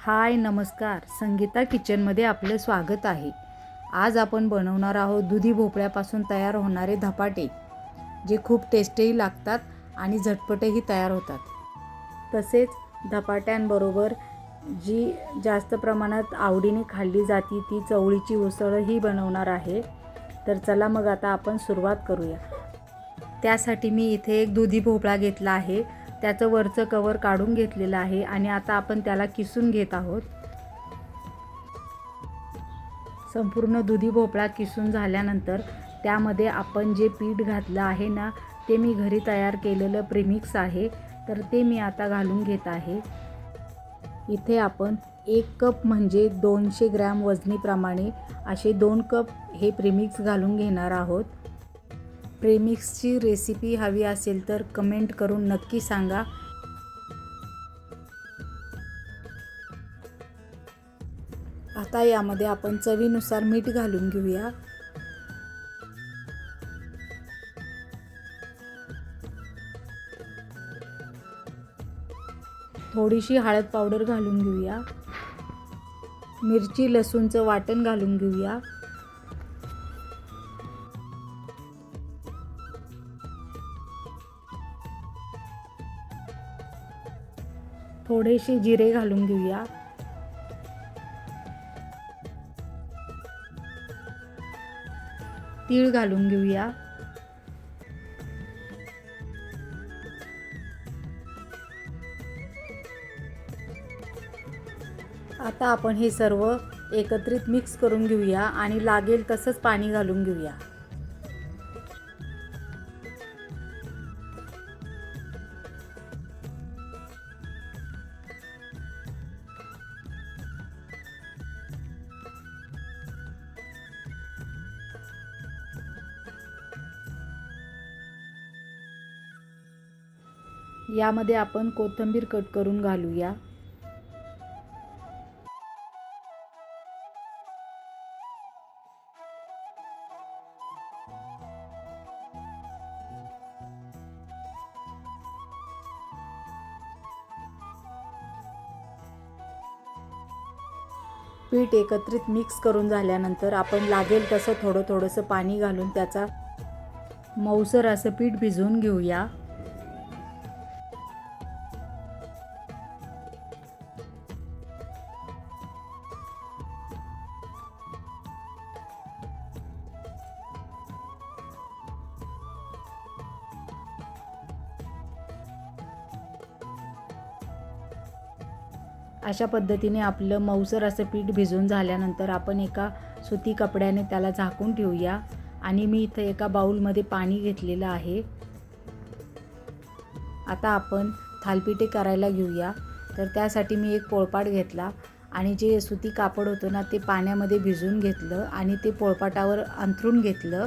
हाय नमस्कार. संगीता किचनमध्ये आपलं स्वागत आहे. आज आपण बनवणार आहोत दुधी भोपळ्यापासून तयार होणारे धपाटे जे खूप टेस्टीही लागतात आणि झटपटही तयार होतात. तसेच धपाट्यांबरोबर जी जास्त प्रमाणात आवडीने खाल्ली जाती ती चवळीची उसळही बनवणार आहे. तर चला मग आता आपण सुरुवात करूया. त्यासाठी मी इथे एक दुधी भोपळा घेतला आहे. त्याचं वरचं कवर काढून घेतलेलं आहे आणि आता आपण त्याला किसून घेत आहोत. संपूर्ण दुधी भोपळा किसून झाल्यानंतर त्यामध्ये आपण जे पीठ घातलं आहे ना ते मी घरी तयार केलेलं प्रिमिक्स आहे. तर ते मी आता घालून घेत आहे. इथे आपण एक कप म्हणजे दोनशे ग्रॅम वजनीप्रमाणे असे दोन कप हे प्रिमिक्स घालून घेणार आहोत. प्रेमिक्सची रेसिपी हवी असेल तर कमेंट करून नक्की सांगा. आता यामध्ये आपण चवीनुसार मीठ घालून घेऊया. थोडीशी हळद पावडर घालून घेऊया. मिरची लसूणचं वाटण घालून घेऊया. थोडेसे जिरे घालून घेऊया. तीळ घालून घेऊया. आता आपण हे सर्व एकत्रित मिक्स करून घेऊया आणि लागेल तसंच पाणी घालून घेऊया. यामध्ये आपण कोथिंबीर कट करून घालूया. पीठ एकत्रित मिक्स करून झाल्यानंतर आपण लागेल तसं थोडं थोडंसं पाणी घालून त्याचा मऊसर असं पीठ भिजवून घेऊया. अशा पद्धतीने आपलं मऊसर असं पीठ भिजून झाल्यानंतर आपण एका सुती कपड्याने त्याला झाकून ठेवूया. आणि मी इथं एका बाऊलमध्ये पाणी घेतलेलं आहे. आता आपण थालपिठे करायला घेऊया. तर त्यासाठी मी एक पोळपाट घेतला. आणि जे सुती कापड होतं ना ते पाण्यामध्ये भिजून घेतलं आणि ते पोळपाटावर अंथरून घेतलं.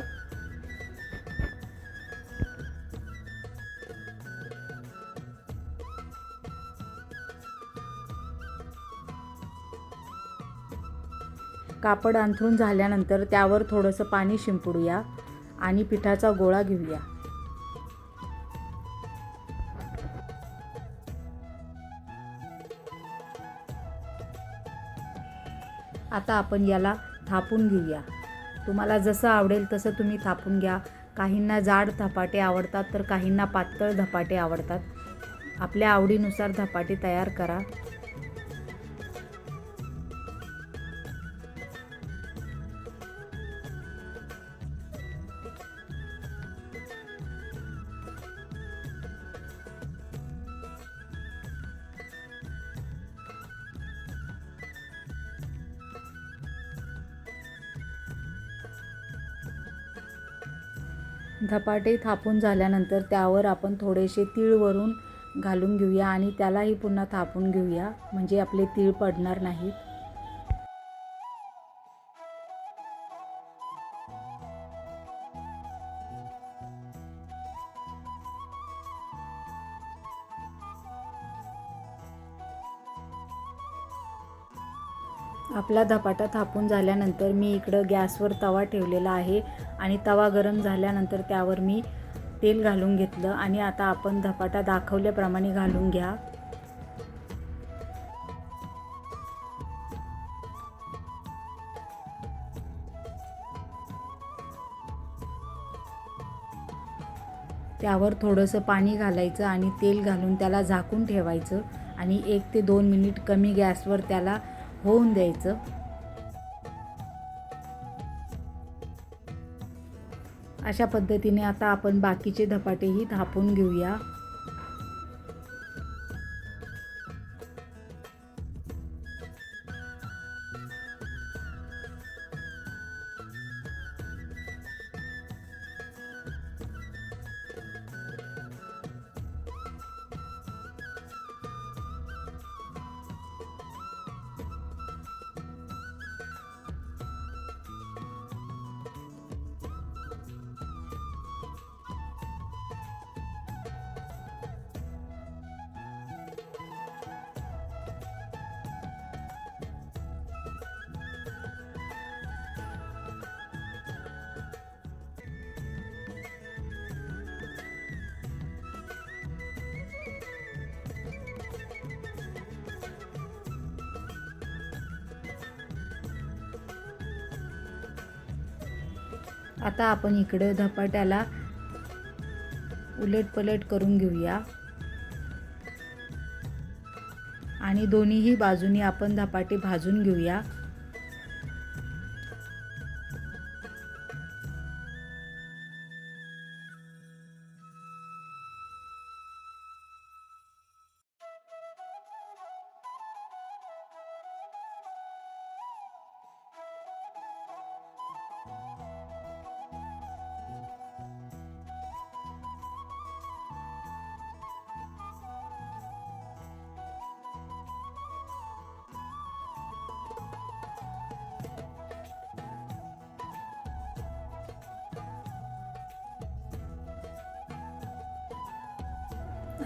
कापड अंथरून झाल्यानंतर त्यावर थोडंसं पाणी शिंपडूया आणि पिठाचा गोळा घेऊया. आता आपण याला थापून घेऊया. तुम्हाला जसं आवडेल तसं तुम्ही थापून घ्या. काहींना जाड धपाटे आवडतात तर काहींना पातळ धपाटे आवडतात. आपल्या आवडीनुसार धपाटे तयार करा. धपाटे थापून झाल्यानंतर त्यावर आपण थोडेसे तीळ वरून घालून घेऊया आणि त्यालाही पुन्हा थापून घेऊया. म्हणजे आपले तीळ पडणार नाहीत. आपला धपाटा थापून झाल्यानंतर मी इकडं गॅसवर तवा ठेवलेला आहे आणि तवा गरम झाल्यानंतर त्यावर मी तेल घालून घेतलं आणि आता आपण धपाटा दाखवल्याप्रमाणे घालून घ्या. त्यावर थोडंसं पाणी घालायचं आणि तेल घालून त्याला झाकून ठेवायचं आणि एक ते दोन मिनिट कमी गॅसवर त्याला होऊन द्यायचं. अशा पद्धतीने आता आपण बाकीचे धपाटेही थापून घेऊया. आता आपण इकडं धपाट्याला उलटपलट करून घेऊया. आणि दोन्हीही बाजूनी आपण धपाटे भाजून घेऊया.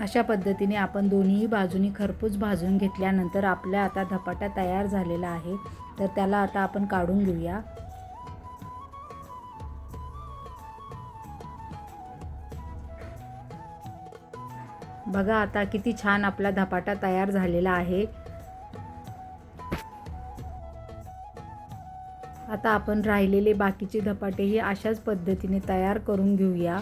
अशा पद्धतीने आपण दोन्ही बाजूनी खरपूस भाजून घेतल्यानंतर आपल्या आता धपाटा तयार झालेला आहे. तर त्याला आता आपण काढून घेऊया. बघा आता किती छान आपला धपाटा तयार झालेला आहे. आता आपण राहिलेले बाकीचे धपाटेही अशाच पद्धतीने तयार करून घेऊया.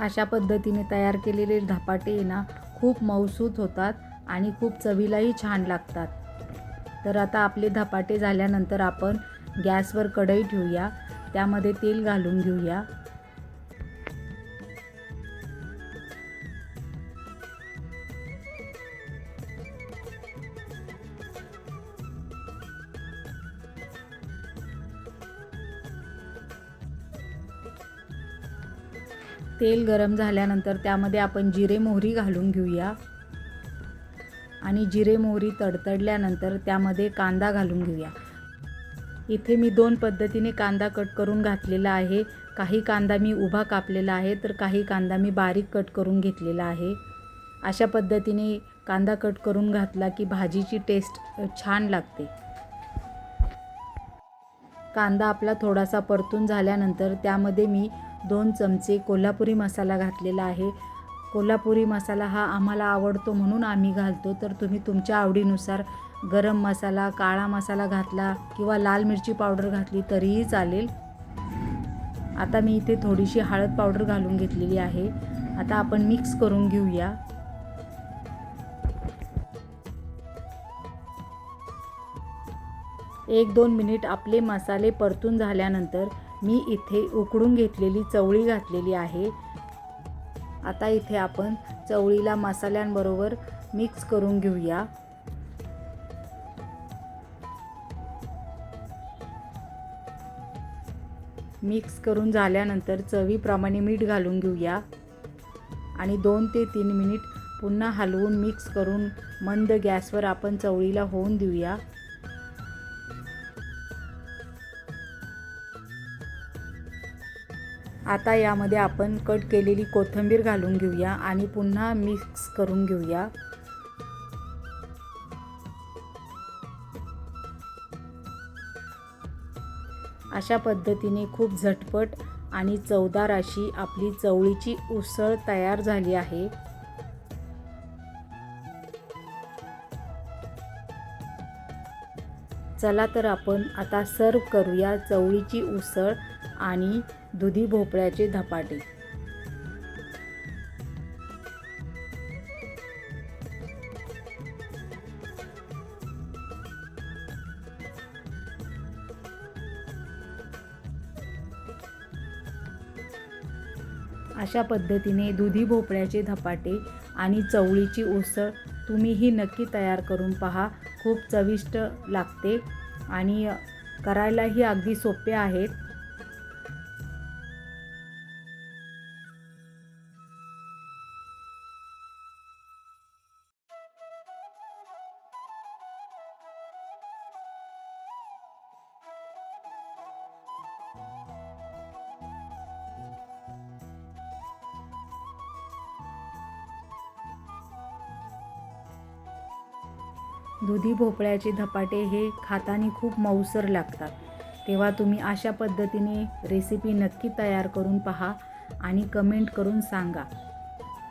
अशा पद्धतीने तयार केलेले धपाटे ना खूप मऊसूत होतात आणि खूप चवीलाही छान लागतात. तर आता आपले धपाटे झाल्यानंतर आपण गॅसवर कढई ठेवूया. त्यामध्ये तेल घालून घेऊया. तेल गरम झाल्यानंतर त्यामध्ये आपण जिरे मोहरी घालून घेऊया. आणि जिरे मोहरी तडतडल्यानंतर त्यामध्ये कांदा घालून घेऊया. इथे मी दोन पद्धतीने कांदा कट करून घातलेला आहे. काही कांदा मी उभा कापलेला आहे तर काही कांदा मी बारीक कट करून घेतलेला आहे. अशा पद्धतीने कांदा कट करून घातला की भाजीची टेस्ट छान लागते. कांदा आपला थोडासा परतून झाल्यानंतर त्यामध्ये मी दोन चमचे कोल्हापुरी मसाला घातलेला आहे. कोल्हापुरी मसाला हा आम्हाला आवडतो म्हणून आम्ही घालतो. तर तुम्ही तुमच्या आवडीनुसार गरम मसाला काळा मसाला घातला किंवा लाल मिरची पावडर घातली तरीही चालेल. आता मी इथे थोडीशी हळद पावडर घालून घेतलेली आहे. आता आपण मिक्स करून घेऊया. एक दोन मिनिट आपले मसाले परतून झाल्यानंतर मी इथे उकडून घेतलेली चवळी घातलेली आहे. आता इथे आपण चवळीला मसाल्यांबरोबर मिक्स करून घेऊया. मिक्स करून झाल्यानंतर चवीप्रमाणे मीठ घालून घेऊया. आणि दोन ते तीन मिनिट पुन्हा हलवून मिक्स करून मंद गॅसवर आपण चवळीला होऊन देऊया. आता यामध्ये आपण कट केलेली कोथिंबीर घालून घेऊया आणि पुन्हा मिक्स करून घेऊया. अशा पद्धतीने खूप झटपट आणि चवदार अशी आपली चवळीची उसळ तयार झाली आहे. चला तर आपण आता सर्व करूया चवळीची उसळ आणि दुधी भोपळ्याचे धपाटे. अशा पद्धतीने दुधी भोपळ्याचे धपाटे आणि चवळीची उसळ तुम्हीही नक्की तयार करून पहा. खूप चविष्ट लागते आणि करायलाही अगदी सोपे आहेत. दुधी भोपळ्याचे धपाटे हे खातानी खूप मऊसर लागतात. तेव्हा तुम्ही अशा पद्धतीने रेसिपी नक्की तयार करून पहा आणि कमेंट करून सांगा.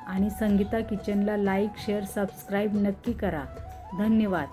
आणि संगीता किचनला लाईक शेअर सबस्क्राईब नक्की करा. धन्यवाद.